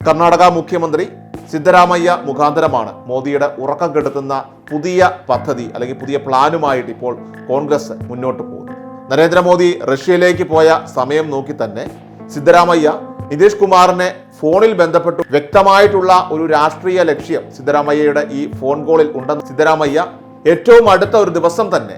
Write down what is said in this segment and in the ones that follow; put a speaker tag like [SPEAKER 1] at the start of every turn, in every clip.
[SPEAKER 1] കർണാടക മുഖ്യമന്ത്രി സിദ്ധരാമയ്യ മുഖാന്തരമാണ് മോദിയുടെ ഉറക്കം കെടുത്തുന്ന പുതിയ പദ്ധതി അല്ലെങ്കിൽ പുതിയ പ്ലാനുമായിട്ട് ഇപ്പോൾ കോൺഗ്രസ് മുന്നോട്ട് പോകുന്നു നരേന്ദ്രമോദി റഷ്യയിലേക്ക് പോയ സമയം നോക്കി തന്നെ സിദ്ധരാമയ്യ നിതീഷ് കുമാറിനെ ഫോണിൽ ബന്ധപ്പെട്ടു. വ്യക്തമായിട്ടുള്ള ഒരു രാഷ്ട്രീയ ലക്ഷ്യം സിദ്ധരാമയ്യയുടെ ഈ ഫോൺ കോളിൽ ഉണ്ടെന്ന് സിദ്ധരാമയ്യ ഏറ്റവും അടുത്ത ഒരു ദിവസം തന്നെ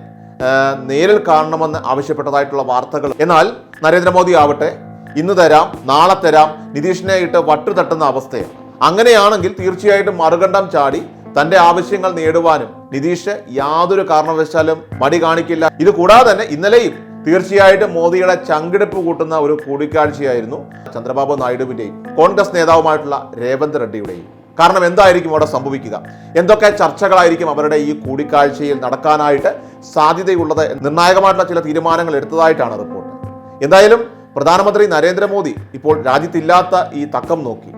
[SPEAKER 1] നേരിൽ കാണണമെന്ന് ആവശ്യപ്പെട്ടതായിട്ടുള്ള വാർത്തകൾ. എന്നാൽ നരേന്ദ്രമോദി ആവട്ടെ ഇന്ന് തരാം നാളെ തരാം നിതീഷിനെ ഇട്ട് വട്ടു തട്ടുന്ന അവസ്ഥയാണ്. അങ്ങനെയാണെങ്കിൽ തീർച്ചയായിട്ടും മറുകണ്ഠം ചാടി തന്റെ ആവശ്യങ്ങൾ നേടുവാനും നിതീഷ് യാതൊരു കാരണവശാലും മടി കാണിക്കില്ല. ഇത് കൂടാതെ തന്നെ ഇന്നലെയും തീർച്ചയായിട്ടും മോദിയുടെ ചങ്കിടിപ്പ് കൂട്ടുന്ന ഒരു കൂടിക്കാഴ്ചയായിരുന്നു ചന്ദ്രബാബു നായിഡുവിന്റെയും കോൺഗ്രസ് നേതാവുമായിട്ടുള്ള രേവന്ത് റെഡ്ഡിയുടെയും. കാരണം എന്തായിരിക്കും അവിടെ സംഭവിക്കുക? എന്തൊക്കെ ചർച്ചകളായിരിക്കും അവരുടെ ഈ കൂടിക്കാഴ്ചയിൽ നടക്കാനായിട്ട് സാധ്യതയുള്ളത്? നിർണായകമായിട്ടുള്ള ചില തീരുമാനങ്ങൾ എടുത്തതായിട്ടാണ് റിപ്പോർട്ട്. എന്തായാലും പ്രധാനമന്ത്രി നരേന്ദ്രമോദി ഇപ്പോൾ രാജ്യത്തില്ലാത്ത ഈ തക്കം നോക്കി.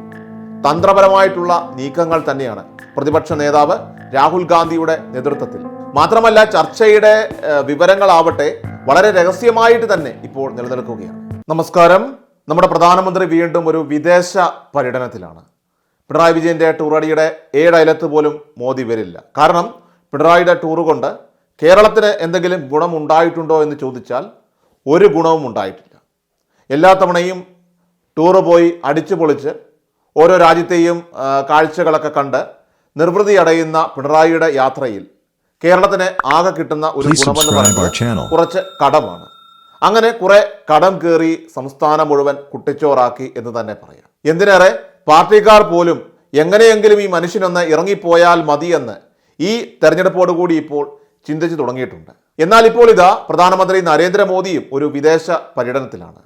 [SPEAKER 1] തന്ത്രപരമായിട്ടുള്ള നീക്കങ്ങൾ തന്നെയാണ് പ്രതിപക്ഷ നേതാവ് രാഹുൽ ഗാന്ധിയുടെ നേതൃത്വത്തിൽ. മാത്രമല്ല ചർച്ചയുടെ വിവരങ്ങളാവട്ടെ വളരെ രഹസ്യമായിട്ട് തന്നെ ഇപ്പോൾ നിലനിൽക്കുകയാണ്. നമസ്കാരം. നമ്മുടെ പ്രധാനമന്ത്രി വീണ്ടും ഒരു വിദേശ പര്യടനത്തിലാണ്. പിണറായി വിജയന്റെ ടൂറടിയുടെ ഏഴയലത്ത് പോലും മോദി വരില്ല. കാരണം പിണറായിയുടെ ടൂർ കൊണ്ട് കേരളത്തിന് എന്തെങ്കിലും ഗുണമുണ്ടായിട്ടുണ്ടോ എന്ന് ചോദിച്ചാൽ ഒരു ഗുണവും ഉണ്ടായിട്ടില്ല. എല്ലാ തവണയും ടൂറ് പോയി അടിച്ചു പൊളിച്ച് ഓരോ രാജ്യത്തെയും കാഴ്ചകളൊക്കെ കണ്ട് നിർവൃതി അടയുന്ന പിണറായിയുടെ യാത്രയിൽ കേരളത്തിന് ആകെ കിട്ടുന്ന ഒരു ഗുണമെന്ന് പറയുന്നത് കുറച്ച് കടമാണ്. അങ്ങനെ കുറെ കടം കയറി സംസ്ഥാനം മുഴുവൻ കുട്ടിച്ചോറാക്കി എന്ന് തന്നെ പറയാം. എന്തിനേറെ? പാർട്ടിക്കാർ പോലും എങ്ങനെയെങ്കിലും ഈ മനുഷ്യനൊന്ന് ഇറങ്ങിപ്പോയാൽ മതിയെന്ന് ഈ തെരഞ്ഞെടുപ്പോടുകൂടി ഇപ്പോൾ ചിന്തിച്ചു തുടങ്ങിയിട്ടുണ്ട്. എന്നാൽ ഇപ്പോൾ ഇതാ പ്രധാനമന്ത്രി നരേന്ദ്രമോദിയും ഒരു വിദേശ പര്യടനത്തിലാണ്.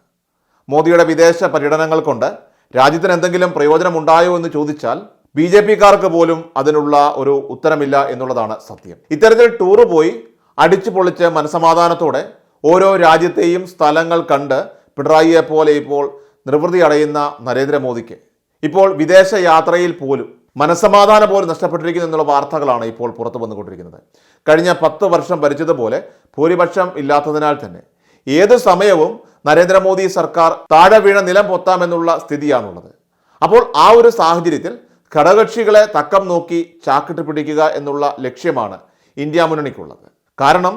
[SPEAKER 1] മോദിയുടെ വിദേശ പര്യടനങ്ങൾ കൊണ്ട് രാജ്യത്തിന് എന്തെങ്കിലും പ്രയോജനമുണ്ടായോ എന്ന് ചോദിച്ചാൽ ബി ജെ പിക്കാർക്ക് പോലും അതിനുള്ള ഒരു ഉത്തരമില്ല എന്നുള്ളതാണ് സത്യം. ഇത്തരത്തിൽ ടൂർ പോയി അടിച്ചു പൊളിച്ച് മനസമാധാനത്തോടെ ഓരോ രാജ്യത്തെയും സ്ഥലങ്ങൾ കണ്ട് പിണറായിയെ പോലെ ഇപ്പോൾ നിർവൃതി അടയുന്ന നരേന്ദ്രമോദിക്ക്. ഇപ്പോൾ വിദേശ യാത്രയിൽ പോലും മനസമാധാനം പോലും നഷ്ടപ്പെട്ടിരിക്കുന്നു എന്നുള്ള വാർത്തകളാണ് ഇപ്പോൾ പുറത്തു വന്നുകൊണ്ടിരിക്കുന്നത്. കഴിഞ്ഞ പത്ത് വർഷം ഭരിച്ചതുപോലെ ഭൂരിപക്ഷം ഇല്ലാത്തതിനാൽ തന്നെ ഏത് സമയവും നരേന്ദ്രമോദി സർക്കാർ താഴെ വീണ നിലം പൊത്താമെന്നുള്ള സ്ഥിതിയാണുള്ളത്. അപ്പോൾ ആ ഒരു സാഹചര്യത്തിൽ ഘടകകക്ഷികളെ തക്കം നോക്കി ചാക്കിട്ട് പിടിക്കുക എന്നുള്ള ലക്ഷ്യമാണ് ഇന്ത്യ മുന്നണിക്കുള്ളത്. കാരണം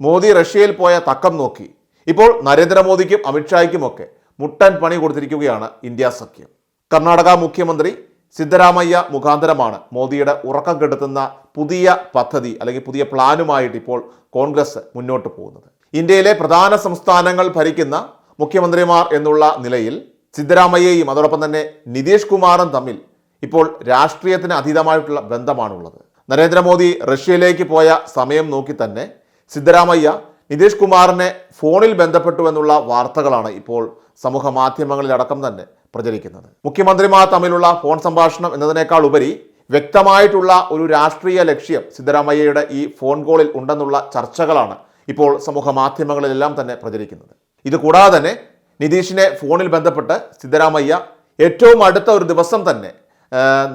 [SPEAKER 1] മോദി റഷ്യയിൽ പോയ തക്കം നോക്കി ഇപ്പോൾ നരേന്ദ്രമോദിക്കും അമിത്ഷായ്ക്കുമൊക്കെ മുട്ടൻ പണി കൊടുത്തിരിക്കുകയാണ് ഇന്ത്യ സഖ്യം. കർണാടക മുഖ്യമന്ത്രി സിദ്ധരാമയ്യ മുഖാന്തരമാണ് മോദിയുടെ ഉറക്കം കെടുത്തുന്ന പുതിയ പദ്ധതി അല്ലെങ്കിൽ പുതിയ പ്ലാനുമായിട്ട് ഇപ്പോൾ കോൺഗ്രസ് മുന്നോട്ട് പോകുന്നത്. ഇന്ത്യയിലെ പ്രധാന സംസ്ഥാനങ്ങൾ ഭരിക്കുന്ന മുഖ്യമന്ത്രിമാർ എന്നുള്ള നിലയിൽ സിദ്ധരാമയ്യയും അതോടൊപ്പം തന്നെ നിതീഷ് കുമാറും തമ്മിൽ ഇപ്പോൾ രാഷ്ട്രീയത്തിന് അതീതമായിട്ടുള്ള ബന്ധമാണുള്ളത്. നരേന്ദ്രമോദി റഷ്യയിലേക്ക് പോയ സമയം നോക്കി തന്നെ സിദ്ധരാമയ്യ നിതീഷ് കുമാറിനെ ഫോണിൽ ബന്ധപ്പെട്ടു എന്നുള്ള വാർത്തകളാണ് ഇപ്പോൾ സമൂഹ മാധ്യമങ്ങളിലടക്കം തന്നെ പ്രചരിക്കുന്നത്. മുഖ്യമന്ത്രിമാർ തമ്മിലുള്ള ഫോൺ സംഭാഷണം എന്നതിനേക്കാൾ ഉപരി വ്യക്തമായിട്ടുള്ള ഒരു രാഷ്ട്രീയ ലക്ഷ്യം സിദ്ധരാമയ്യയുടെ ഈ ഫോൺ കോളിൽ ഉണ്ടെന്നുള്ള ചർച്ചകളാണ് ഇപ്പോൾ സമൂഹ മാധ്യമങ്ങളിലെല്ലാം തന്നെ പ്രചരിക്കുന്നത്. ഇതുകൂടാതെ തന്നെ നിതീഷിനെ ഫോണിൽ ബന്ധപ്പെട്ട് സിദ്ധരാമയ്യ ഏറ്റവും അടുത്ത ഒരു ദിവസം തന്നെ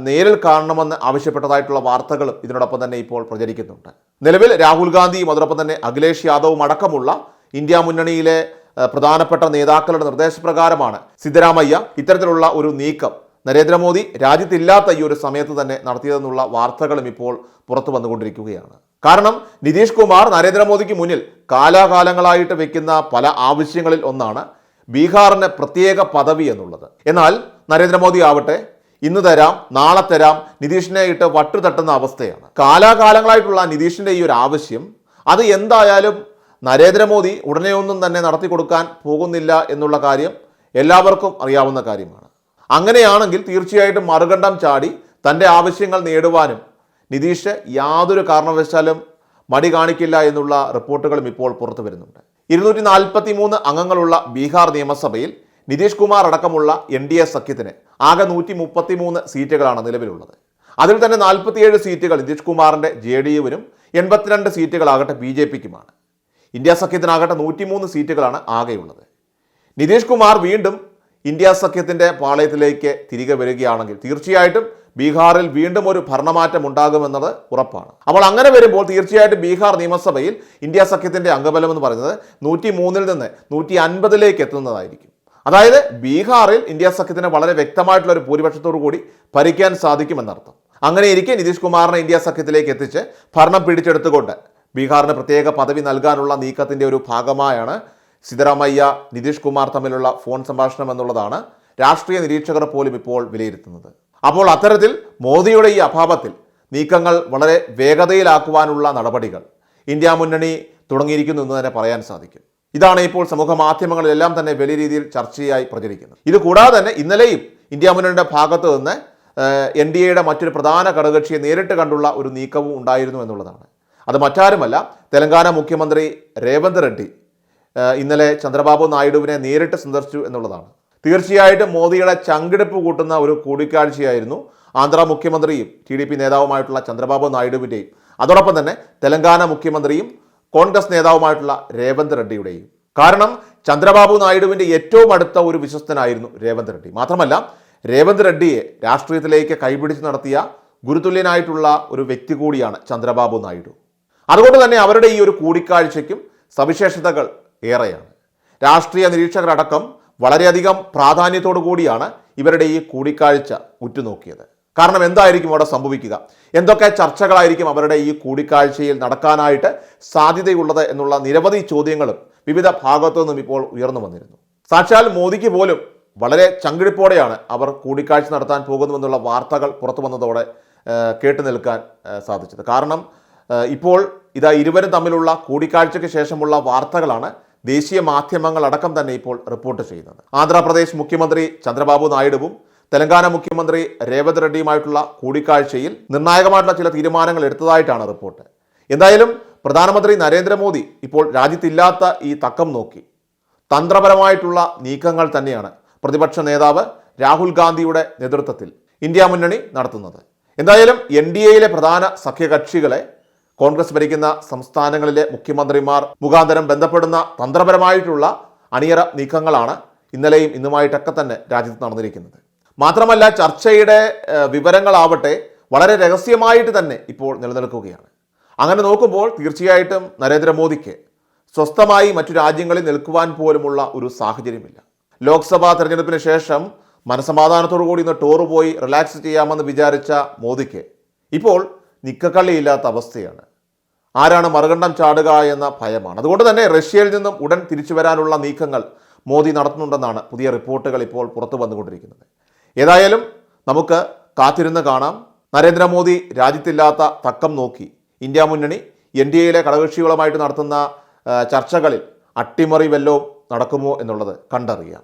[SPEAKER 1] നേരിൽ കാണണമെന്ന് ആവശ്യപ്പെട്ടതായിട്ടുള്ള വാർത്തകളും ഇതിനോടൊപ്പം തന്നെ ഇപ്പോൾ പ്രചരിക്കുന്നുണ്ട്. നിലവിൽ രാഹുൽ ഗാന്ധിയും അതോടൊപ്പം തന്നെ അഖിലേഷ് യാദവും അടക്കമുള്ള ഇന്ത്യ മുന്നണിയിലെ പ്രധാനപ്പെട്ട നേതാക്കളുടെ നിർദ്ദേശപ്രകാരമാണ് സിദ്ധരാമയ്യ ഇത്തരത്തിലുള്ള ഒരു നീക്കം നരേന്ദ്രമോദി രാജ്യത്തില്ലാത്ത ഈ ഒരു സമയത്ത് തന്നെ നടത്തിയതെന്നുള്ള വാർത്തകളും ഇപ്പോൾ പുറത്തു വന്നുകൊണ്ടിരിക്കുകയാണ്. കാരണം നിതീഷ് കുമാർ നരേന്ദ്രമോദിക്ക് മുന്നിൽ കാലാകാലങ്ങളായിട്ട് വെക്കുന്ന പല ആവശ്യങ്ങളിൽ ഒന്നാണ് ബീഹാറിന് പ്രത്യേക പദവി എന്നുള്ളത്. എന്നാൽ നരേന്ദ്രമോദി ആവട്ടെ ഇന്ന് തരാം നാളെ തരാം നിതീഷിനെ ഇട്ട് വട്ടു തട്ടുന്ന അവസ്ഥയാണ്. കാലാകാലങ്ങളായിട്ടുള്ള നിതീഷിന്റെ ഈ ഒരു ആവശ്യം അത് എന്തായാലും നരേന്ദ്രമോദി ഉടനെയൊന്നും തന്നെ നടത്തി കൊടുക്കാൻ പോകുന്നില്ല എന്നുള്ള കാര്യം എല്ലാവർക്കും അറിയാവുന്ന കാര്യമാണ്. അങ്ങനെയാണെങ്കിൽ തീർച്ചയായിട്ടും മറുകണ്ഠം ചാടി തന്റെ ആവശ്യങ്ങൾ നേടുവാനും നിതീഷ് യാതൊരു കാരണവശാലും മടി കാണിക്കില്ല എന്നുള്ള റിപ്പോർട്ടുകളും ഇപ്പോൾ പുറത്തു വരുന്നുണ്ട്. ഇരുന്നൂറ്റി നാൽപ്പത്തി മൂന്ന് അംഗങ്ങളുള്ള ബീഹാർ നിയമസഭയിൽ നിതീഷ് കുമാർ അടക്കമുള്ള എൻ ഡി എ സഖ്യത്തിന് ആകെ നൂറ്റി മുപ്പത്തി മൂന്ന് സീറ്റുകളാണ് നിലവിലുള്ളത്. അതിൽ തന്നെ നാൽപ്പത്തിയേഴ് സീറ്റുകൾ നിതീഷ് കുമാറിന്റെ ജെ ഡി യുവിനും എൺപത്തിരണ്ട് സീറ്റുകളാകട്ടെ ബി ജെ പിക്കുമാണ്. ഇന്ത്യ സഖ്യത്തിനാകട്ടെ നൂറ്റിമൂന്ന് സീറ്റുകളാണ് ആകെയുള്ളത്. നിതീഷ് കുമാർ വീണ്ടും ഇന്ത്യ സഖ്യത്തിന്റെ പാളയത്തിലേക്ക് തിരികെ വരികയാണെങ്കിൽ തീർച്ചയായിട്ടും ബീഹാറിൽ വീണ്ടും ഒരു ഭരണമാറ്റം ഉണ്ടാകുമെന്നത് ഉറപ്പാണ്. അപ്പോൾ അങ്ങനെ വരുമ്പോൾ തീർച്ചയായിട്ടും ബീഹാർ നിയമസഭയിൽ ഇന്ത്യ സഖ്യത്തിന്റെ അംഗബലം എന്ന് പറയുന്നത് നൂറ്റി മൂന്നിൽ നിന്ന് നൂറ്റി അൻപതിലേക്ക് എത്തുന്നതായിരിക്കും. അതായത് ബീഹാറിൽ ഇന്ത്യ സഖ്യത്തിന് വളരെ വ്യക്തമായിട്ടുള്ള ഒരു ഭൂരിപക്ഷത്തോടു കൂടി ഭരിക്കാൻ സാധിക്കുമെന്നർത്ഥം അങ്ങനെ ഇരിക്കെ നിതീഷ് കുമാറിനെ ഇന്ത്യ സഖ്യത്തിലേക്ക് എത്തിച്ച് ഭരണം പിടിച്ചെടുത്തുകൊണ്ട് ബീഹാറിന് പ്രത്യേക പദവി നൽകാനുള്ള നീക്കത്തിന്റെ ഒരു ഭാഗമായാണ് സിദ്ധരാമയ്യ നിതീഷ് കുമാർ തമ്മിലുള്ള ഫോൺ സംഭാഷണം എന്നുള്ളതാണ് രാഷ്ട്രീയ നിരീക്ഷകർ പോലും ഇപ്പോൾ വിലയിരുത്തുന്നത്. അപ്പോൾ അത്തരത്തിൽ മോദിയുടെ ഈ അഭാവത്തിൽ നീക്കങ്ങൾ വളരെ വേഗതയിലാക്കുവാനുള്ള നടപടികൾ ഇന്ത്യ മുന്നണി തുടങ്ങിയിരിക്കുന്നു എന്ന് തന്നെ പറയാൻ സാധിക്കും. ഇതാണ് ഇപ്പോൾ സമൂഹ മാധ്യമങ്ങളിലെല്ലാം തന്നെ വലിയ രീതിയിൽ ചർച്ചയായി പ്രചരിക്കുന്നത്. ഇത് കൂടാതെ തന്നെ ഇന്നലെയും ഇന്ത്യ മുന്നണിയുടെ ഭാഗത്ത് നിന്ന് എൻ ഡി എയുടെ മറ്റൊരു പ്രധാന ഘടകകക്ഷിയെ നേരിട്ട് കണ്ടുള്ള ഒരു നീക്കവും ഉണ്ടായിരുന്നു എന്നുള്ളതാണ്. അത് മറ്റാരുമല്ല തെലങ്കാന മുഖ്യമന്ത്രി രേവന്ത് റെഡ്ഡി ഇന്നലെ ചന്ദ്രബാബു നായിഡുവിനെ നേരിട്ട് സന്ദർശിച്ചു എന്നുള്ളതാണ്. തീർച്ചയായിട്ടും മോദിയുടെ ചങ്കിടിപ്പ് കൂട്ടുന്ന ഒരു കൂടിക്കാഴ്ചയായിരുന്നു ആന്ധ്ര മുഖ്യമന്ത്രിയും ടി ഡി പി നേതാവുമായിട്ടുള്ള ചന്ദ്രബാബു നായിഡുവിന്റെയും അതോടൊപ്പം തന്നെ തെലങ്കാന മുഖ്യമന്ത്രിയും കോൺഗ്രസ് നേതാവുമായിട്ടുള്ള രേവന്ത് റെഡ്ഡിയുടെയും. കാരണം ചന്ദ്രബാബു നായിഡുവിന്റെ ഏറ്റവും അടുത്ത ഒരു വിശ്വസ്തനായിരുന്നു രേവന്ത് റെഡ്ഡി. മാത്രമല്ല രേവന്ത് റെഡ്ഡിയെ രാഷ്ട്രീയത്തിലേക്ക് കൈപിടിച്ച് നടത്തിയ ഗുരുതുല്യനായിട്ടുള്ള ഒരു വ്യക്തി കൂടിയാണ് ചന്ദ്രബാബു നായിഡു. അതുകൊണ്ട് തന്നെ അവരുടെ ഈ ഒരു കൂടിക്കാഴ്ചയ്ക്കും സവിശേഷതകൾ ഏറെയാണ്. രാഷ്ട്രീയ നിരീക്ഷകരടക്കം വളരെയധികം പ്രാധാന്യത്തോടു കൂടിയാണ് ഇവരുടെ ഈ കൂടിക്കാഴ്ച ഉറ്റുനോക്കിയത്. കാരണം എന്തായിരിക്കും അവിടെ സംഭവിക്കുക? എന്തൊക്കെ ചർച്ചകളായിരിക്കും അവരുടെ ഈ കൂടിക്കാഴ്ചയിൽ നടക്കാനായിട്ട് സാധ്യതയുള്ളത് എന്നുള്ള നിരവധി ചോദ്യങ്ങളും വിവിധ ഭാഗത്തു നിന്നും ഇപ്പോൾ ഉയർന്നു വന്നിരുന്നു. സാക്ഷാൽ മോദിക്ക് പോലും വളരെ ചങ്കിടിപ്പോടെയാണ് അവർ കൂടിക്കാഴ്ച നടത്താൻ പോകുന്നുവെന്നുള്ള വാർത്തകൾ പുറത്തു വന്നതോടെ കേട്ടു നിൽക്കാൻ സാധിച്ചത്. കാരണം ഇപ്പോൾ ഇതാ ഇരുവരും തമ്മിലുള്ള കൂടിക്കാഴ്ചയ്ക്ക് ശേഷമുള്ള വാർത്തകളാണ് ദേശീയ മാധ്യമങ്ങൾ അടക്കം തന്നെ ഇപ്പോൾ റിപ്പോർട്ട് ചെയ്യുന്നത്. ആന്ധ്രാപ്രദേശ് മുഖ്യമന്ത്രി ചന്ദ്രബാബു നായിഡുവും തെലങ്കാന മുഖ്യമന്ത്രി രേവത് റെഡ്ഡിയുമായിട്ടുള്ള കൂടിക്കാഴ്ചയിൽ നിർണായകമായിട്ടുള്ള ചില തീരുമാനങ്ങൾ എടുത്തതായിട്ടാണ് റിപ്പോർട്ട്. എന്തായാലും പ്രധാനമന്ത്രി നരേന്ദ്രമോദി ഇപ്പോൾ രാജ്യത്തില്ലാത്ത ഈ തക്കം നോക്കി. തന്ത്രപരമായിട്ടുള്ള നീക്കങ്ങൾ തന്നെയാണ് പ്രതിപക്ഷ നേതാവ് രാഹുൽ ഗാന്ധിയുടെ നേതൃത്വത്തിൽ ഇന്ത്യ മുന്നണി നടത്തുന്നത്. എന്തായാലും എൻ ഡി എയിലെ പ്രധാന സഖ്യകക്ഷികളെ കോൺഗ്രസ് ഭരിക്കുന്ന സംസ്ഥാനങ്ങളിലെ മുഖ്യമന്ത്രിമാർ മുഖാന്തരം ബന്ധപ്പെടുന്ന തന്ത്രപരമായിട്ടുള്ള അണിയറ നീക്കങ്ങളാണ് ഇന്നലെയും ഇന്നുമായിട്ടൊക്കെ തന്നെ രാജ്യത്ത് നടന്നിരിക്കുന്നത്. മാത്രമല്ല ചർച്ചയുടെ വിവരങ്ങളാവട്ടെ വളരെ രഹസ്യമായിട്ട് തന്നെ ഇപ്പോൾ നിലനിൽക്കുകയാണ്. അങ്ങനെ നോക്കുമ്പോൾ തീർച്ചയായിട്ടും നരേന്ദ്രമോദിക്ക് സ്വസ്ഥമായി മറ്റു രാജ്യങ്ങളിൽ നിൽക്കുവാൻ പോലുമുള്ള ഒരു സാഹചര്യമില്ല. ലോക്സഭാ തെരഞ്ഞെടുപ്പിന് ശേഷം മനസമാധാനത്തോടു കൂടി ഇന്ന് ടൂർ പോയി റിലാക്സ് ചെയ്യാമെന്ന് വിചാരിച്ച മോദിക്ക് ഇപ്പോൾ നിക്കക്കള്ളിയില്ലാത്ത അവസ്ഥയാണ്. ആരാണ് മറുകണ്ഠം ചാടുക എന്ന ഭയമാണ്. അതുകൊണ്ട് തന്നെ റഷ്യയിൽ നിന്നും ഉടൻ തിരിച്ചു വരാനുള്ള നീക്കങ്ങൾ മോദി നടത്തുന്നുണ്ടെന്നാണ് പുതിയ റിപ്പോർട്ടുകൾ ഇപ്പോൾ പുറത്തു വന്നുകൊണ്ടിരിക്കുന്നത്. ഏതായാലും നമുക്ക് കാത്തിരുന്ന് കാണാം. നരേന്ദ്രമോദി രാജ്യത്തില്ലാത്ത തക്കം നോക്കി ഇന്ത്യ മുന്നണി എൻ ഡി എയിലെ ഘടകകക്ഷികളുമായിട്ട് നടത്തുന്ന ചർച്ചകളിൽ അട്ടിമറി വല്ലോ നടക്കുമോ എന്നുള്ളത് കണ്ടറിയാം.